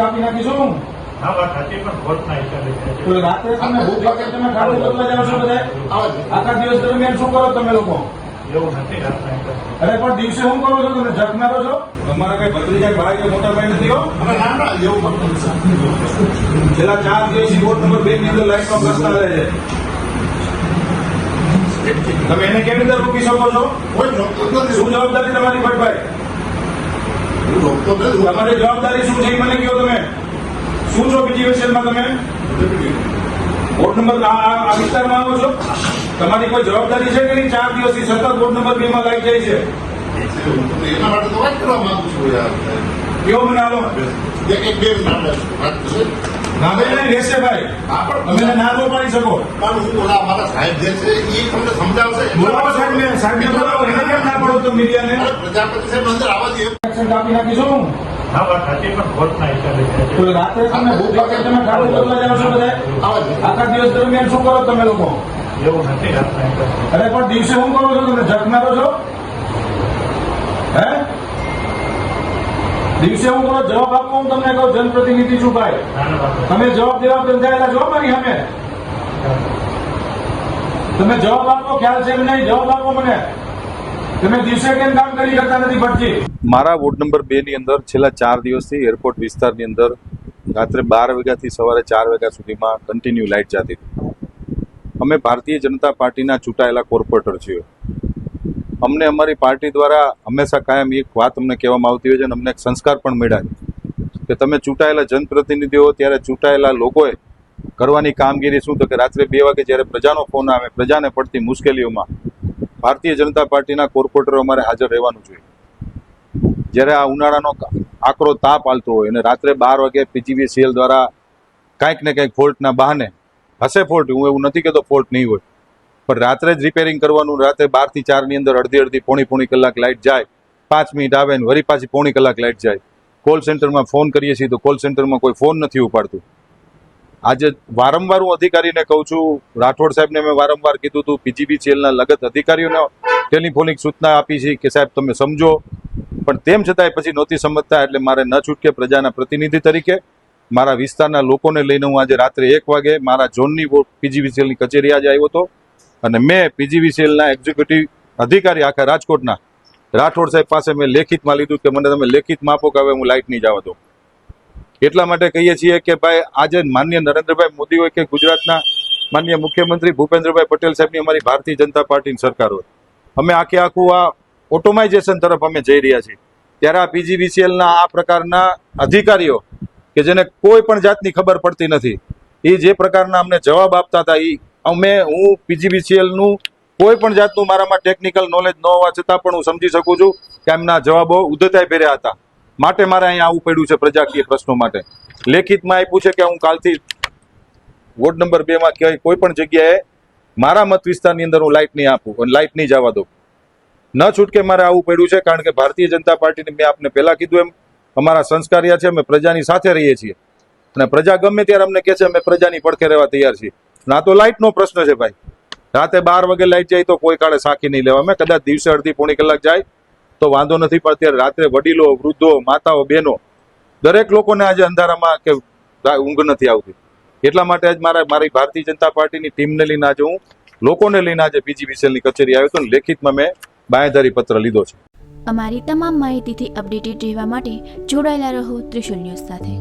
કાપી નાખીશું? હા વાત સાચી પણ હિસાબે રાત્રે તમને ભૂખ લાગે તમે ખાટું કરવા જાવ છો બધા? આખા દિવસ દરમિયાન શું કરો તમે લોકો? એવું નથી અરે પણ દિવસે શું કરો છો? તમે જગ મારો છો? તમારા કઈ ભત્રીજા ભાઈ કે મોટા ભાઈ નથી હો? છેલ્લા ચાર દિવસ વોર્ડ નંબર બે ની અંદર લાઈટમાં કરતા રહે છે. તમે એને કેવી રીતે રોકી શકો છો? શું જવાબદારી તમારી તમારી જવાબદારી શું છે? એ મને કહો તમે. શું છો બીજી વિષયમાં તમે? વોર્ડ નંબર આ વિસ્તારમાં આવો છો? તમારી કોઈ જવાબદારી છે કે નહીં? ચાર દિવસથી સતત વોર્ડ નંબર બે માં લાગી જાય છે. એના માટે તો વાત છું યાર કેવો મને આલો એક બે વાત થશે. ના ભાઈ રહેશે ભાઈ. તમે ના નો પાડી શકો. પણ હું અમારા સાહેબ જે છે એ તમને સમજાવશે બોલાવો. સાહેબને સાહેબને બોલાવો એને ના પડો તો મીડિયાને? પ્રજાપતિ સાહેબ, અંદર આવવા દે. એક્શન કાપી નાખીશું? હા વાત સાચી પણ વોટના હિસાબે છે. રાત્રે તમને ભૂખ લાગે તમે ખાટું બદલા જાવ છો બધા? આખા દિવસ દરમિયાન શું કરો તમે લોકો? એવું નથી અરે પણ દિવસે શું કરો છો તમે? જગ મારો છો? હે? દિવસે હું કરો? જવાબ આપો હું તમને કહું જનપ્રતિનિધિ છું ભાઈ. તમે જવાબ દેવા બંધાયેલા છો મારી સામે? તમે જવાબ આપો ખ્યાલ છે નહીં? જવાબ આપો મને. મારા વોર્ડ નંબર બે ની અંદર છેલ્લા ચાર દિવસથી એરપોર્ટ વિસ્તારની અંદર રાત્રે બાર વાગ્યાથી સવારે ચાર વાગ્યા સુધીમાં કન્ટિન્યુ લાઇટ જતી હતી. અમે ભારતીય જનતા પાર્ટીના ચૂંટાયેલા કોર્પોરેટર છીએ. અમને અમારી પાર્ટી દ્વારા હંમેશા કાયમ એક વાત અમને કહેવામાં આવતી હોય છે અને અમને એક સંસ્કાર પણ મળ્યા કે તમે ચૂંટાયેલા જનપ્રતિનિધિઓ ત્યારે ચૂંટાયેલા લોકોએ કરવાની કામગીરી શું તો કે રાત્રે બે વાગે જ્યારે પ્રજાનો ફોન આવે, પ્રજાને પડતી મુશ્કેલીઓમાં ભારતીય જનતા પાર્ટીના કોર્પોરેટરો અમારે હાજર રહેવાનું જોઈએ. જ્યારે આ ઉનાળાનો આકરો તાપ હાલતો હોય અને રાત્રે બાર વાગે પીજીવીસીએલ દ્વારા કાંઈક ને કંઈક ફોલ્ટના બહાને હશે ફોલ્ટ, હું એવું નથી કહેતો ફોલ્ટ નહીં હોય. પણ રાત્રે જ રિપેરિંગ કરવાનું, રાત્રે બારથી ચારની અંદર અડધી અડધી પોણી પોણી કલાક લાઇટ જાય, પાંચ મિનિટ આવે ને વળી પાછી પોણી કલાક લાઇટ જાય. કોલ સેન્ટરમાં ફોન કરીએ છીએ તો કોલ સેન્ટરમાં કોઈ ફોન નથી ઉપાડતું. આજે વારંવાર હું અધિકારીને કહું છું, રાઠોડ સાહેબને મેં વારંવાર કીધું હતું પીજીબીસીએલના લગત અધિકારીઓને ટેલિફોનિક સૂચના આપી છે કે સાહેબ તમે સમજો. પણ તેમ છતાંય પછી નહોતી સમજતા એટલે મારે ન છૂટકે પ્રજાના પ્રતિનિધિ તરીકે મારા વિસ્તારના લોકોને લઈને હું આજે રાત્રે એક વાગે મારા ઝોનની પીજીવીસીએલની કચેરી આજે આવ્યો હતો. અને મેં પીજીવીસીએલના એક્ઝિક્યુટિવ અધિકારી આખા રાજકોટના રાઠોડ સાહેબ પાસે મેં લેખિતમાં લીધું કે મને તમે લેખિતમાં આપો કે હવે હું લાઇટ નહીં જવા દઉં. એટલા માટે કહીએ છીએ કે ભાઈ, આજે માન્ય નરેન્દ્રભાઈ મોદી હોય કે ગુજરાતના માન્ય મુખ્યમંત્રી ભૂપેન્દ્રભાઈ પટેલ સાહેબની અમારી ભારતીય જનતા પાર્ટીની સરકાર હોય. અમે આખે આખું આ ઓટોમાઇઝેશન તરફ અમે જઈ રહ્યા છીએ. ત્યારે આ પીજીવીસીએલના આ પ્રકારના અધિકારીઓ કે જેને કોઈ પણ જાતની ખબર પડતી નથી, એ જે પ્રકારના અમને જવાબ આપતા હતા એ અમે, હું પીજીવીસીએલનું કોઈ પણ જાતનું મારામાં ટેકનિકલ નોલેજ ન હોવા છતાં પણ હું સમજી શકું છું કે એમના જવાબો ઉદ્ધતાઈ ભર્યા હતા. માટે મારે અહીંયા આવવું પડ્યું છે પ્રજાકીય પ્રશ્નો માટે. લેખિતમાં આપ્યું છે કે હું કાલથી વોર્ડ નંબર બેમાં ક્યાંય કોઈ પણ જગ્યાએ મારા મત વિસ્તારની અંદર હું લાઇટ નહીં આપું અને લાઇટ નહીં જવા દઉં. ન છૂટકે મારે આવવું પડ્યું છે કારણ કે ભારતીય જનતા પાર્ટીને મેં આપને પહેલાં કીધું એમ, અમારા સંસ્કારિયા છે, અમે પ્રજાની સાથે રહીએ છીએ. અને પ્રજા ગમે ત્યારે અમને કહે છે, અમે પ્રજાની પડખે રહેવા તૈયાર છીએ. ના તો લાઇટનો પ્રશ્ન છે ભાઈ. રાતે બાર વાગે લાઇટ જાય તો કોઈ કાળે સાખી નહીં લેવા. મેં કદાચ દિવસે અડધી પોણી કલાક જાય તો વાંધો નથી, પણ અત્યારે રાત્રે વડીલો, વૃદ્ધો, માતાઓ, બહેનો દરેક લોકોને આજે અંધારામાં કે ઊંઘ નથી આવતી. એટલા માટે આજ મારા, મારી ભારતીય જનતા પાર્ટીની ટીમને લઈને આજે હું લોકોને લઈને આજે પીજીવીસીએલની કચેરી આવ્યો હતો લેખિતમાં મેં બાંયધારી પત્ર લીધો છે. અમારી તમામ માહિતીથી અપડેટેડ રહેવા માટે જોડાયેલા રહો ત્રિશુલ ન્યૂઝ સાથે.